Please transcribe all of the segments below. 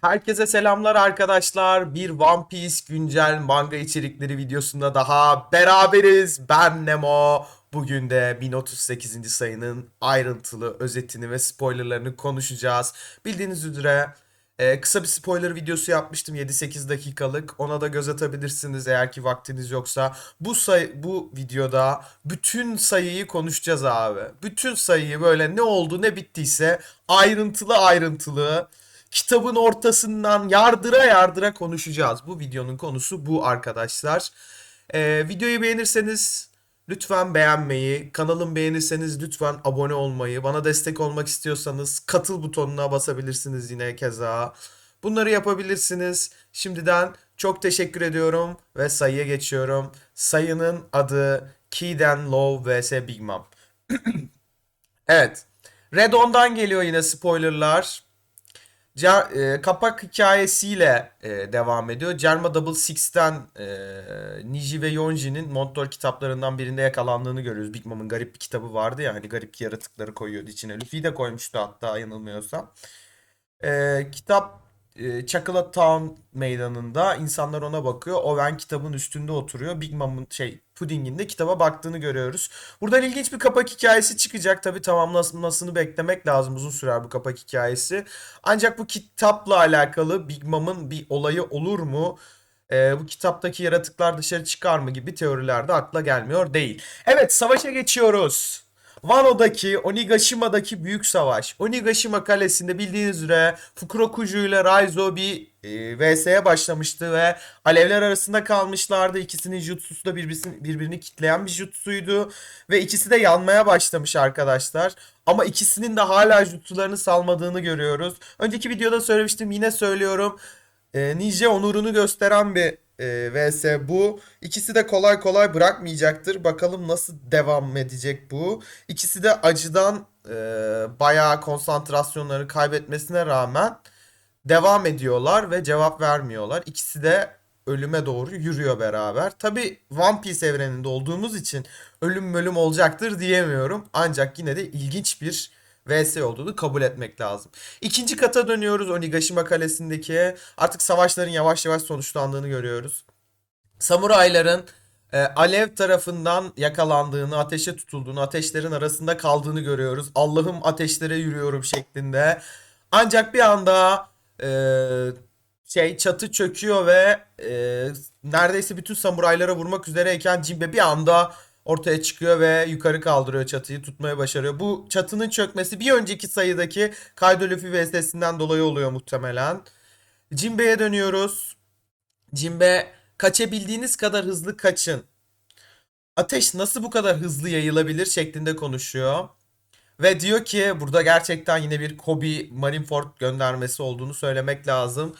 Herkese selamlar arkadaşlar. Bir One Piece güncel manga içerikleri videosunda daha beraberiz. Ben Nemo. Bugün de 1038. sayının ayrıntılı özetini ve spoilerlarını konuşacağız. Bildiğiniz üzere e, kısa bir spoiler videosu yapmıştım 7-8 dakikalık. Ona da göz atabilirsiniz eğer ki vaktiniz yoksa. Bu sayı bu videoda bütün sayıyı konuşacağız abi. Bütün sayıyı böyle ne oldu ne bittiyse ayrıntılı ayrıntılı kitabın ortasından yardıra yardıra konuşacağız. Bu videonun konusu bu arkadaşlar. Ee, videoyu beğenirseniz lütfen beğenmeyi, kanalımı beğenirseniz lütfen abone olmayı, bana destek olmak istiyorsanız katıl butonuna basabilirsiniz yine keza. Bunları yapabilirsiniz. Şimdiden çok teşekkür ediyorum ve sayıya geçiyorum. Sayının adı Kiden Low vs Big Mom. Evet. Red On'dan geliyor yine spoilerlar. Cer- e, kapak hikayesiyle e, devam ediyor. Cerma Double Six'ten e, Niji ve Yonji'nin Montor kitaplarından birinde yakalandığını görüyoruz. Big Mom'un garip bir kitabı vardı ya hani garip yaratıkları koyuyordu içine. Luffy de koymuştu hatta yanılmıyorsam. E, kitap e, Town meydanında insanlar ona bakıyor. Owen kitabın üstünde oturuyor. Big Mom'un şey Pudding'in de kitaba baktığını görüyoruz. Buradan ilginç bir kapak hikayesi çıkacak. Tabii tamamlanmasını beklemek lazım. Uzun sürer bu kapak hikayesi. Ancak bu kitapla alakalı Big Mom'un bir olayı olur mu? Ee, bu kitaptaki yaratıklar dışarı çıkar mı gibi teoriler de akla gelmiyor değil. Evet savaşa geçiyoruz. Wano'daki Onigashima'daki büyük savaş. Onigashima kalesinde bildiğiniz üzere Fukurokuju ile Raizo bir e, VS'ye başlamıştı ve alevler arasında kalmışlardı. İkisinin jutsusu da birbirini, birbirini kitleyen bir jutsuydu ve ikisi de yanmaya başlamış arkadaşlar. Ama ikisinin de hala jutsularını salmadığını görüyoruz. Önceki videoda söylemiştim yine söylüyorum. E, Ninja onurunu gösteren bir e, vs bu. İkisi de kolay kolay bırakmayacaktır. Bakalım nasıl devam edecek bu. İkisi de acıdan e, bayağı konsantrasyonları kaybetmesine rağmen devam ediyorlar ve cevap vermiyorlar. İkisi de ölüme doğru yürüyor beraber. Tabi One Piece evreninde olduğumuz için ölüm bölüm olacaktır diyemiyorum. Ancak yine de ilginç bir VS olduğunu kabul etmek lazım. İkinci kata dönüyoruz Onigashima Kalesi'ndeki. Artık savaşların yavaş yavaş sonuçlandığını görüyoruz. Samurayların e, alev tarafından yakalandığını, ateşe tutulduğunu, ateşlerin arasında kaldığını görüyoruz. Allah'ım ateşlere yürüyorum şeklinde. Ancak bir anda e, şey çatı çöküyor ve e, neredeyse bütün samuraylara vurmak üzereyken Jinbe bir anda ortaya çıkıyor ve yukarı kaldırıyor çatıyı tutmaya başarıyor. Bu çatının çökmesi bir önceki sayıdaki Kaido Luffy VS'sinden dolayı oluyor muhtemelen. Jinbe'ye dönüyoruz. Jinbe kaçabildiğiniz kadar hızlı kaçın. Ateş nasıl bu kadar hızlı yayılabilir şeklinde konuşuyor. Ve diyor ki burada gerçekten yine bir Kobe Marineford göndermesi olduğunu söylemek lazım.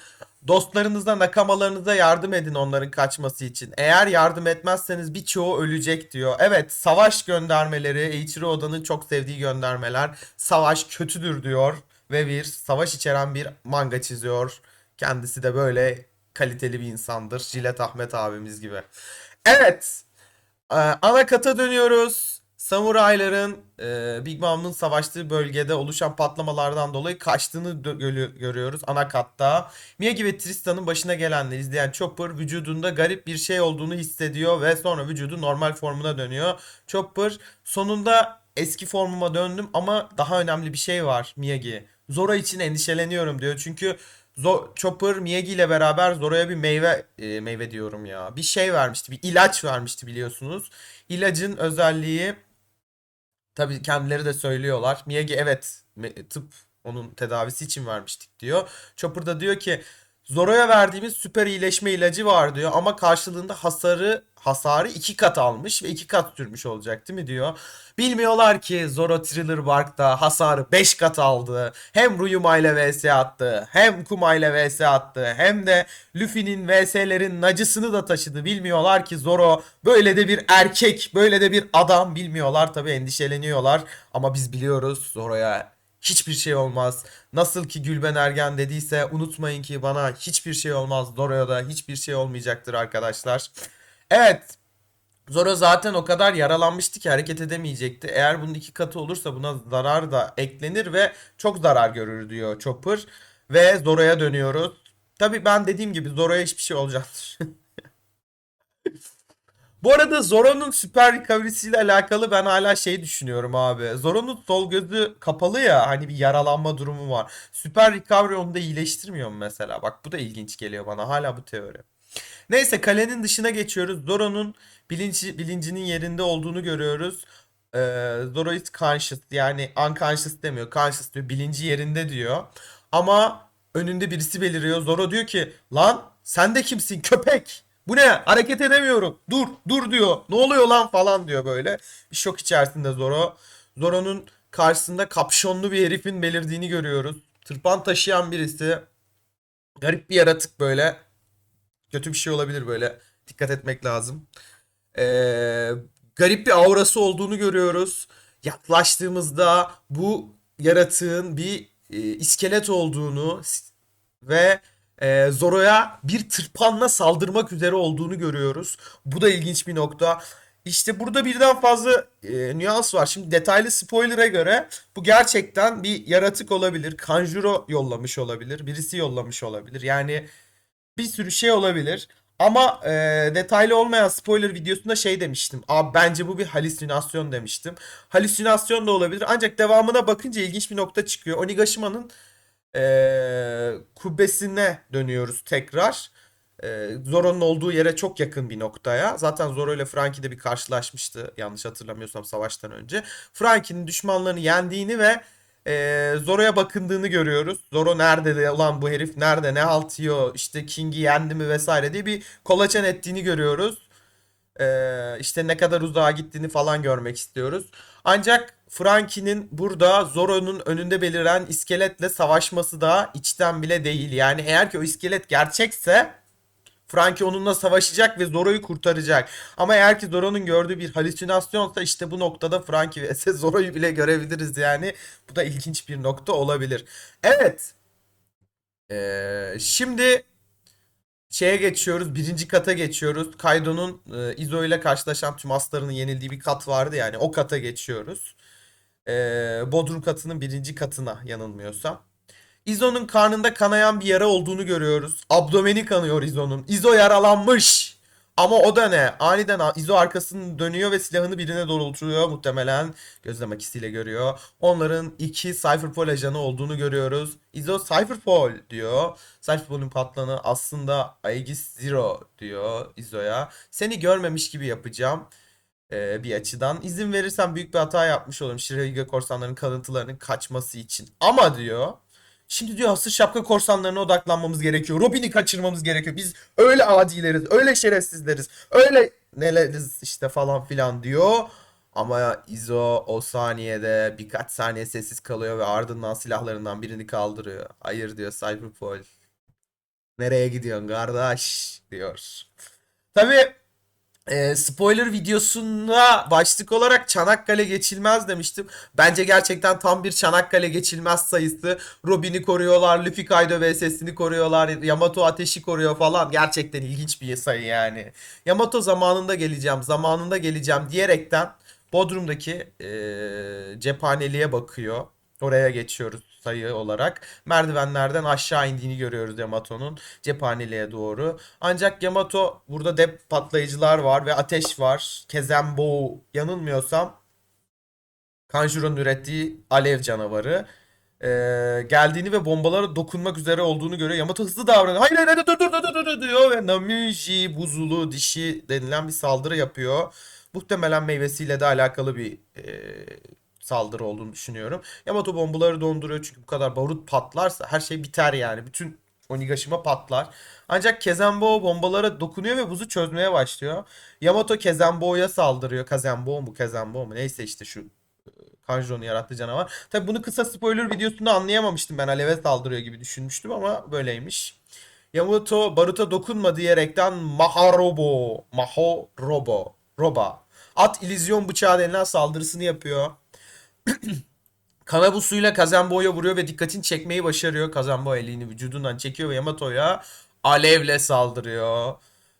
Dostlarınıza, nakamalarınıza yardım edin onların kaçması için. Eğer yardım etmezseniz birçoğu ölecek diyor. Evet, savaş göndermeleri, Eiichiro Oda'nın çok sevdiği göndermeler. Savaş kötüdür diyor ve bir savaş içeren bir manga çiziyor. Kendisi de böyle kaliteli bir insandır. Jilet Ahmet abimiz gibi. Evet, ee, ana kata dönüyoruz. Samurayların e, Big Mom'un savaştığı bölgede oluşan patlamalardan dolayı kaçtığını görüyoruz ana katta. Miyagi ve Tristan'ın başına gelenleri izleyen Chopper vücudunda garip bir şey olduğunu hissediyor ve sonra vücudu normal formuna dönüyor. Chopper sonunda eski formuma döndüm ama daha önemli bir şey var Miyagi. Zora için endişeleniyorum diyor. Çünkü Zo- Chopper Miyagi ile beraber Zora'ya bir meyve e, meyve diyorum ya. Bir şey vermişti. Bir ilaç vermişti biliyorsunuz. İlacın özelliği tabii kendileri de söylüyorlar. Miyagi evet tıp onun tedavisi için vermiştik diyor. Chopper da diyor ki Zoro'ya verdiğimiz süper iyileşme ilacı var diyor ama karşılığında hasarı hasarı iki kat almış ve iki kat sürmüş olacak değil mi diyor. Bilmiyorlar ki Zoro Thriller Bark'ta hasarı 5 kat aldı. Hem Ryuma ile vs attı, hem Kuma ile vs attı, hem de Luffy'nin vs'lerin acısını da taşıdı. Bilmiyorlar ki Zoro böyle de bir erkek, böyle de bir adam. Bilmiyorlar tabii endişeleniyorlar. Ama biz biliyoruz Zoro'ya hiçbir şey olmaz. Nasıl ki Gülben Ergen dediyse unutmayın ki bana hiçbir şey olmaz. Zoro'ya da hiçbir şey olmayacaktır arkadaşlar. Evet. Zoro zaten o kadar yaralanmıştı ki hareket edemeyecekti. Eğer bunun iki katı olursa buna zarar da eklenir ve çok zarar görür diyor Chopper. Ve Zoro'ya dönüyoruz. Tabii ben dediğim gibi Zoro'ya hiçbir şey olacaktır. Bu arada Zoro'nun süper recovery'siyle alakalı ben hala şey düşünüyorum abi. Zoro'nun sol gözü kapalı ya hani bir yaralanma durumu var. Süper recovery onu da iyileştirmiyor mu mesela? Bak bu da ilginç geliyor bana hala bu teori. Neyse kalenin dışına geçiyoruz. Zoro'nun bilinci, bilincinin yerinde olduğunu görüyoruz. Ee, Zoro is conscious yani unconscious demiyor. Conscious diyor. Bilinci yerinde diyor. Ama önünde birisi beliriyor. Zoro diyor ki lan sen de kimsin köpek? Bu ne? Hareket edemiyorum. Dur, dur diyor. Ne oluyor lan falan diyor böyle. Bir şok içerisinde Zoro. Zoro'nun karşısında kapşonlu bir herifin belirdiğini görüyoruz. Tırpan taşıyan birisi. Garip bir yaratık böyle. Kötü bir şey olabilir böyle. Dikkat etmek lazım. Ee, garip bir aurası olduğunu görüyoruz. Yaklaştığımızda bu yaratığın bir e, iskelet olduğunu ve e, Zoro'ya bir tırpanla saldırmak üzere olduğunu görüyoruz. Bu da ilginç bir nokta. İşte burada birden fazla e, nüans var. Şimdi detaylı spoiler'a göre bu gerçekten bir yaratık olabilir. Kanjuro yollamış olabilir. Birisi yollamış olabilir. Yani bir sürü şey olabilir. Ama e, detaylı olmayan spoiler videosunda şey demiştim. Abi bence bu bir halüsinasyon demiştim. Halüsinasyon da olabilir. Ancak devamına bakınca ilginç bir nokta çıkıyor. Onigashima'nın e, kubbesine dönüyoruz tekrar. E, Zoro'nun olduğu yere çok yakın bir noktaya. Zaten Zoro ile Frankie de bir karşılaşmıştı. Yanlış hatırlamıyorsam savaştan önce. Frankie'nin düşmanlarını yendiğini ve e, Zoro'ya bakındığını görüyoruz. Zoro nerede de ulan bu herif nerede ne halt yiyor işte King'i yendi mi vesaire diye bir kolaçan ettiğini görüyoruz. Ee, işte ne kadar uzağa gittiğini falan görmek istiyoruz. Ancak Frankie'nin burada Zoro'nun önünde beliren iskeletle savaşması da içten bile değil. Yani eğer ki o iskelet gerçekse Frankie onunla savaşacak ve Zoro'yu kurtaracak. Ama eğer ki Zoro'nun gördüğü bir halüsinasyonsa işte bu noktada Frankie vs Zoro'yu bile görebiliriz yani. Bu da ilginç bir nokta olabilir. Evet. Ee, şimdi şeye geçiyoruz. Birinci kata geçiyoruz. Kaido'nun e, Izo ile karşılaşan tüm aslarının yenildiği bir kat vardı yani. O kata geçiyoruz. Ee, Bodrum katının birinci katına yanılmıyorsam. Izo'nun karnında kanayan bir yara olduğunu görüyoruz. Abdomeni kanıyor Izo'nun. Izo yaralanmış. Ama o da ne? Aniden Izo arkasını dönüyor ve silahını birine doğrultuyor. Muhtemelen gözlem akisiyle görüyor. Onların iki Cypherpol ajanı olduğunu görüyoruz. Izo Cypherpol diyor. Cypherpol'ün patlanı aslında Aegis Zero diyor Izo'ya. Seni görmemiş gibi yapacağım e, bir açıdan. İzin verirsen büyük bir hata yapmış olurum Shirahiga korsanların kalıntılarının kaçması için. Ama diyor Şimdi diyor asıl şapka korsanlarına odaklanmamız gerekiyor. Robin'i kaçırmamız gerekiyor. Biz öyle adileriz, öyle şerefsizleriz, öyle neleriz işte falan filan diyor. Ama Izo o saniyede birkaç saniye sessiz kalıyor ve ardından silahlarından birini kaldırıyor. Hayır diyor Cyberpol. Nereye gidiyorsun kardeş diyor. Tabii e, spoiler videosunda başlık olarak Çanakkale geçilmez demiştim. Bence gerçekten tam bir Çanakkale geçilmez sayısı. Robin'i koruyorlar, Luffy Kaido vs'ini koruyorlar, Yamato ateşi koruyor falan. Gerçekten ilginç bir sayı yani. Yamato zamanında geleceğim, zamanında geleceğim diyerekten Bodrum'daki e, cephaneliğe bakıyor. Oraya geçiyoruz sayı olarak. Merdivenlerden aşağı indiğini görüyoruz Yamato'nun cephaneliğe doğru. Ancak Yamato burada dep patlayıcılar var ve ateş var. Kezembo yanılmıyorsam Kanjuro'nun ürettiği alev canavarı. Ee, geldiğini ve bombalara dokunmak üzere olduğunu görüyor. Yamato hızlı davranıyor. Hayır hayır hayır, dur dur dur dur dur diyor ve Namiji buzulu dişi denilen bir saldırı yapıyor. Muhtemelen meyvesiyle de alakalı bir e, saldırı olduğunu düşünüyorum. Yamato bombaları donduruyor çünkü bu kadar barut patlarsa her şey biter yani. Bütün Onigashima patlar. Ancak Kezembo bombalara dokunuyor ve buzu çözmeye başlıyor. Yamato Kezembo'ya saldırıyor. Kezembo mu Kezembo mu neyse işte şu e, Kanjuro'nun yarattığı canavar. Tabi bunu kısa spoiler videosunda anlayamamıştım ben. Aleve saldırıyor gibi düşünmüştüm ama böyleymiş. Yamato Barut'a dokunma diyerekten Maharobo, Mahorobo, Roba. At illüzyon bıçağı denilen saldırısını yapıyor. Kanabusuyla Kazembo'ya vuruyor ve dikkatini çekmeyi başarıyor. Kazembo elini vücudundan çekiyor ve Yamato'ya alevle saldırıyor.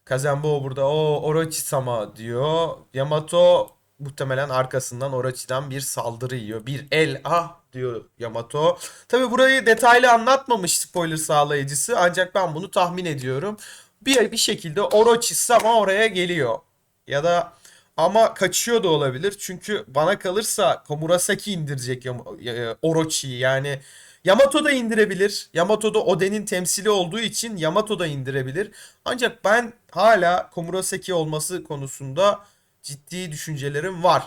Kazembo burada o Orochi-sama diyor. Yamato muhtemelen arkasından Orochi'den bir saldırı yiyor. Bir el ah diyor Yamato. Tabi burayı detaylı anlatmamış spoiler sağlayıcısı ancak ben bunu tahmin ediyorum. Bir, bir şekilde Orochi ama oraya geliyor. Ya da ama kaçıyor da olabilir. Çünkü bana kalırsa Komurasaki indirecek ya- Orochi'yi. Yani Yamato da indirebilir. Yamato da Oden'in temsili olduğu için Yamato da indirebilir. Ancak ben hala Komurasaki olması konusunda ciddi düşüncelerim var.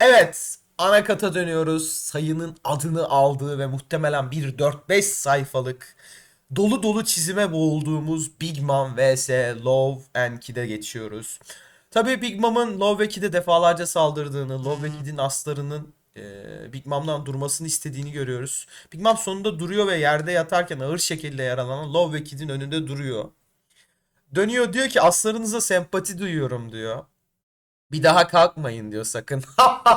Evet, ana kata dönüyoruz. Sayının adını aldığı ve muhtemelen bir 4-5 sayfalık dolu dolu çizime boğulduğumuz Big Mom vs Love and Kid'e geçiyoruz. Tabii Big Mom'ın Love ve Kid'e defalarca saldırdığını, Love ve Kid'in aslarının e, Big Mom'dan durmasını istediğini görüyoruz. Big Mom sonunda duruyor ve yerde yatarken ağır şekilde yaralanan Love ve Kid'in önünde duruyor. Dönüyor diyor ki aslarınıza sempati duyuyorum diyor. Bir daha kalkmayın diyor sakın.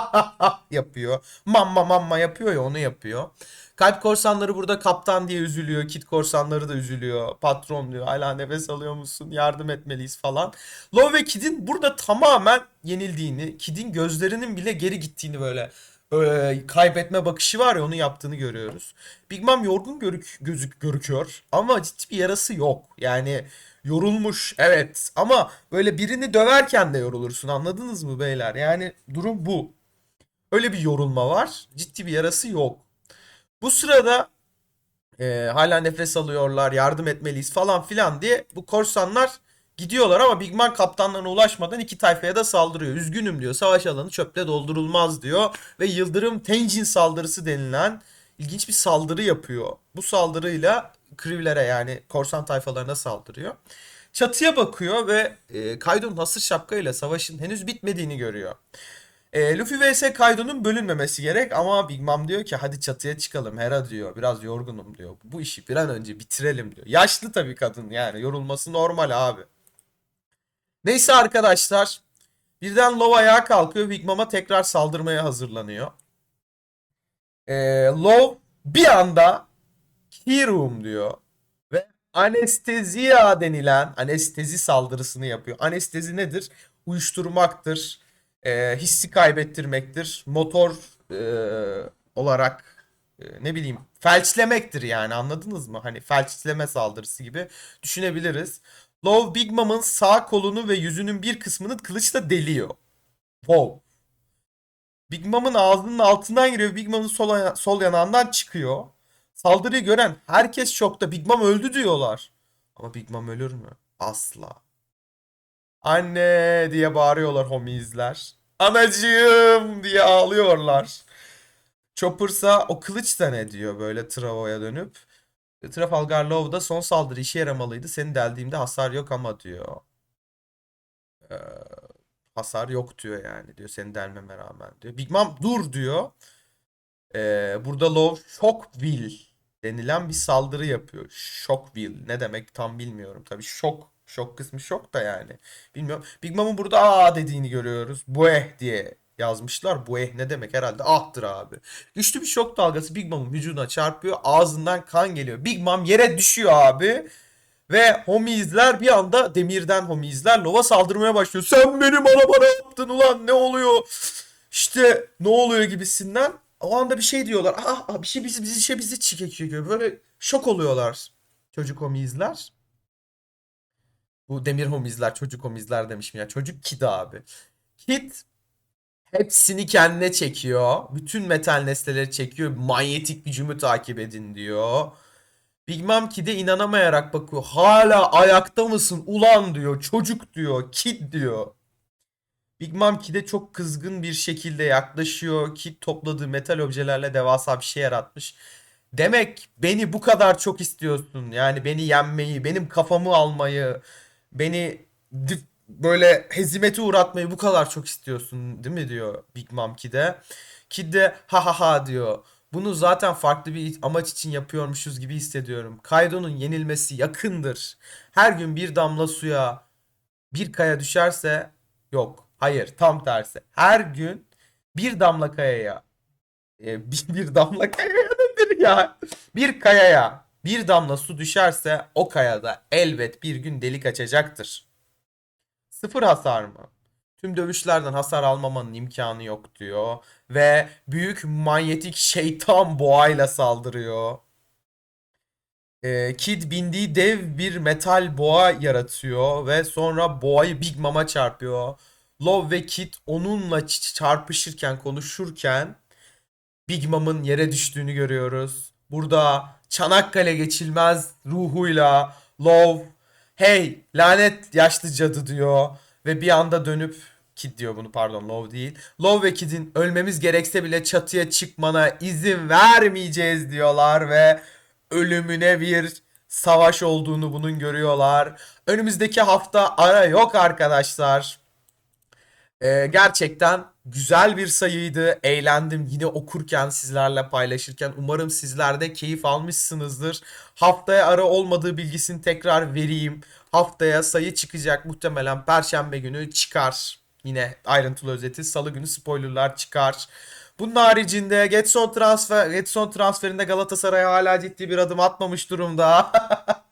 yapıyor. Mamma mamma yapıyor ya onu yapıyor. Kalp korsanları burada kaptan diye üzülüyor. Kit korsanları da üzülüyor. Patron diyor hala nefes alıyor musun? Yardım etmeliyiz falan. Love ve Kid'in burada tamamen yenildiğini, Kid'in gözlerinin bile geri gittiğini böyle e, kaybetme bakışı var ya onu yaptığını görüyoruz. Big Mom yorgun görük, gözük görüküyor ama ciddi bir yarası yok. Yani yorulmuş evet ama böyle birini döverken de yorulursun anladınız mı beyler? Yani durum bu. Öyle bir yorulma var. Ciddi bir yarası yok. Bu sırada e, hala nefes alıyorlar, yardım etmeliyiz falan filan diye bu korsanlar gidiyorlar ama Big Man kaptanlarına ulaşmadan iki tayfaya da saldırıyor. Üzgünüm diyor. Savaş alanı çöple doldurulmaz diyor ve Yıldırım Tenjin saldırısı denilen ilginç bir saldırı yapıyor. Bu saldırıyla Krivlere yani korsan tayfalarına saldırıyor. Çatıya bakıyor ve e, Kaido'nun hasır şapkayla savaşın henüz bitmediğini görüyor. E, Luffy vs Kaido'nun bölünmemesi gerek ama Big Mom diyor ki hadi çatıya çıkalım Hera diyor. Biraz yorgunum diyor. Bu işi bir an önce bitirelim diyor. Yaşlı tabii kadın yani yorulması normal abi. Neyse arkadaşlar. Birden Love ayağa kalkıyor. Big Mom'a tekrar saldırmaya hazırlanıyor. E, Love bir anda Kirum diyor. Ve anestezia denilen anestezi saldırısını yapıyor. Anestezi nedir? Uyuşturmaktır e, hissi kaybettirmektir. Motor e, olarak e, ne bileyim felçlemektir yani anladınız mı? Hani felçleme saldırısı gibi düşünebiliriz. Love Big Mom'ın sağ kolunu ve yüzünün bir kısmını kılıçla deliyor. Wow. Big Mom'ın ağzının altından giriyor. Big Mom'ın sol, yana- sol yanağından çıkıyor. Saldırıyı gören herkes şokta. Big Mom öldü diyorlar. Ama Big Mom ölür mü? Asla. Anne diye bağırıyorlar homizler. Anacığım diye ağlıyorlar. Chopper'sa o kılıç da ne diyor böyle Travo'ya dönüp. Trafalgar Law da son saldırı işe yaramalıydı. Seni deldiğimde hasar yok ama diyor. Ee, hasar yok diyor yani diyor seni delmeme rağmen diyor. Big Mom dur diyor. Ee, burada Law Shockville denilen bir saldırı yapıyor. Shockville ne demek tam bilmiyorum. Tabii şok. Şok kısmı şok da yani. Bilmiyorum. Big Mom'un burada aa dediğini görüyoruz. Bueh diye yazmışlar. Bueh ne demek herhalde ahtır abi. Güçlü bir şok dalgası Big Mom'un vücuduna çarpıyor. Ağzından kan geliyor. Big Mom yere düşüyor abi. Ve homizler bir anda demirden homizler lova saldırmaya başlıyor. Sen benim arabama ne yaptın ulan ne oluyor? İşte ne oluyor gibisinden. O anda bir şey diyorlar. Ah, ah, bir şey bizi bizi şey bizi çekiyor. Böyle şok oluyorlar çocuk homizler. Bu demir homizler, çocuk homizler demişim ya. Çocuk Kid abi. Kid hepsini kendine çekiyor. Bütün metal nesneleri çekiyor. Manyetik gücümü takip edin diyor. Big Mom Kid'e inanamayarak bakıyor. Hala ayakta mısın ulan diyor. Çocuk diyor. Kid diyor. Big Mom Kid'e çok kızgın bir şekilde yaklaşıyor. Kid topladığı metal objelerle devasa bir şey yaratmış. Demek beni bu kadar çok istiyorsun. Yani beni yenmeyi, benim kafamı almayı, beni böyle hezimete uğratmayı bu kadar çok istiyorsun değil mi diyor Big Mom Kid'e. Kid de ha ha ha diyor. Bunu zaten farklı bir amaç için yapıyormuşuz gibi hissediyorum. Kaido'nun yenilmesi yakındır. Her gün bir damla suya bir kaya düşerse yok. Hayır tam tersi. Her gün bir damla kayaya e, bir, bir damla kayaya nedir ya? Bir kayaya bir damla su düşerse o kayada elbet bir gün delik açacaktır. Sıfır hasar mı? Tüm dövüşlerden hasar almamanın imkanı yok diyor. Ve büyük manyetik şeytan boğayla saldırıyor. Ee, Kid bindiği dev bir metal boğa yaratıyor ve sonra boğayı Big Mom'a çarpıyor. Love ve Kid onunla çarpışırken, konuşurken Big Mom'ın yere düştüğünü görüyoruz. Burada Çanakkale geçilmez ruhuyla Love hey lanet yaşlı cadı diyor ve bir anda dönüp Kid diyor bunu pardon Love değil. Love ve Kid'in ölmemiz gerekse bile çatıya çıkmana izin vermeyeceğiz diyorlar ve ölümüne bir savaş olduğunu bunun görüyorlar. Önümüzdeki hafta ara yok arkadaşlar. Ee, gerçekten güzel bir sayıydı. Eğlendim yine okurken sizlerle paylaşırken. Umarım sizler de keyif almışsınızdır. Haftaya ara olmadığı bilgisini tekrar vereyim. Haftaya sayı çıkacak. Muhtemelen Perşembe günü çıkar. Yine ayrıntılı özeti. Salı günü spoilerlar çıkar. Bunun haricinde Getson transfer Getson transferinde Galatasaray hala ciddi bir adım atmamış durumda.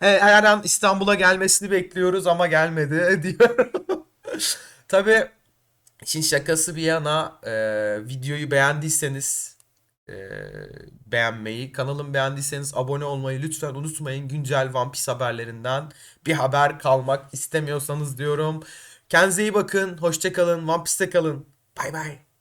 He, Her an İstanbul'a gelmesini bekliyoruz ama gelmedi diyorum. Tabii işin şakası bir yana e, videoyu beğendiyseniz e, beğenmeyi, kanalımı beğendiyseniz abone olmayı lütfen unutmayın. Güncel One Piece haberlerinden bir haber kalmak istemiyorsanız diyorum. Kendinize iyi bakın, hoşça kalın, One Piece'te kalın. Bay bay.